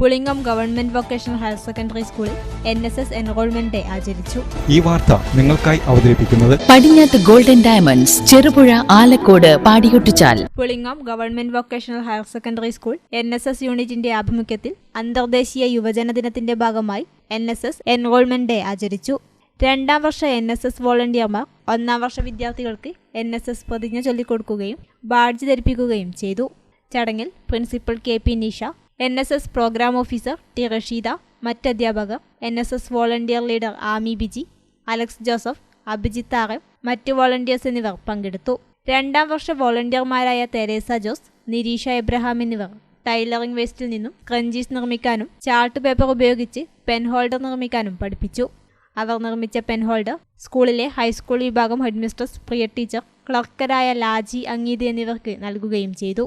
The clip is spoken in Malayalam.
Pulingome government vocational higher secondary സ്കൂളിൽ N S S enrolment day ആചരിച്ചു. ഈ വാർത്ത നിങ്ങൾക്കായി അവതരിപ്പിക്കുന്നത് പടിഞ്ഞാത്ത് golden diamonds Cherupuzha Alakode Padiyottuchal Pulingome government vocational higher secondary school N S S യൂണിറ്റിന്റെ ആഭിമുഖ്യത്തിൽ അന്തർദേശീയ യുവജന ദിനത്തിന്റെ ഭാഗമായി N S S enrolment day ആചരിച്ചു. രണ്ടാം വർഷ എൻ എസ് എസ് വോളണ്ടിയർമാർ ഒന്നാം വർഷ വിദ്യാർത്ഥികൾക്ക് എൻ എസ് എസ് പ്രതിജ്ഞ ചൊല്ലിക്കൊടുക്കുകയും ബാഡ്ജ് ധരിപ്പിക്കുകയും ചെയ്തു. ചടങ്ങിൽ principal K P Nisha N S S program officer T Rasheeda മറ്റധ്യാപകർ N S S volunteer leader Ami Biji Alex Joseph Abhijith R മറ്റ് വോളണ്ടിയേഴ്സ് എന്നിവർ പങ്കെടുത്തു. രണ്ടാം വർഷ വോളണ്ടിയർമാരായ തെരേസ ജോസ് നിരീഷ എബ്രഹാം എന്നിവർ ടൈലറിംഗ് വേസ്റ്റിൽ നിന്നും ക്രഞ്ചീസ് നിർമ്മിക്കാനും ചാർട്ട് പേപ്പർ ഉപയോഗിച്ച് പെൻ ഹോൾഡർ നിർമ്മിക്കാനും പഠിപ്പിച്ചു. അവർ നിർമ്മിച്ച പെൻ ഹോൾഡർ സ്കൂളിലെ ഹൈസ്കൂൾ വിഭാഗം ഹെഡ്മിസ്ട്രസ് പ്രിയ ടീച്ചർ ക്ലർക്കരായ ലാജി അങ്ങീതി എന്നിവർക്ക് നൽകുകയും ചെയ്തു.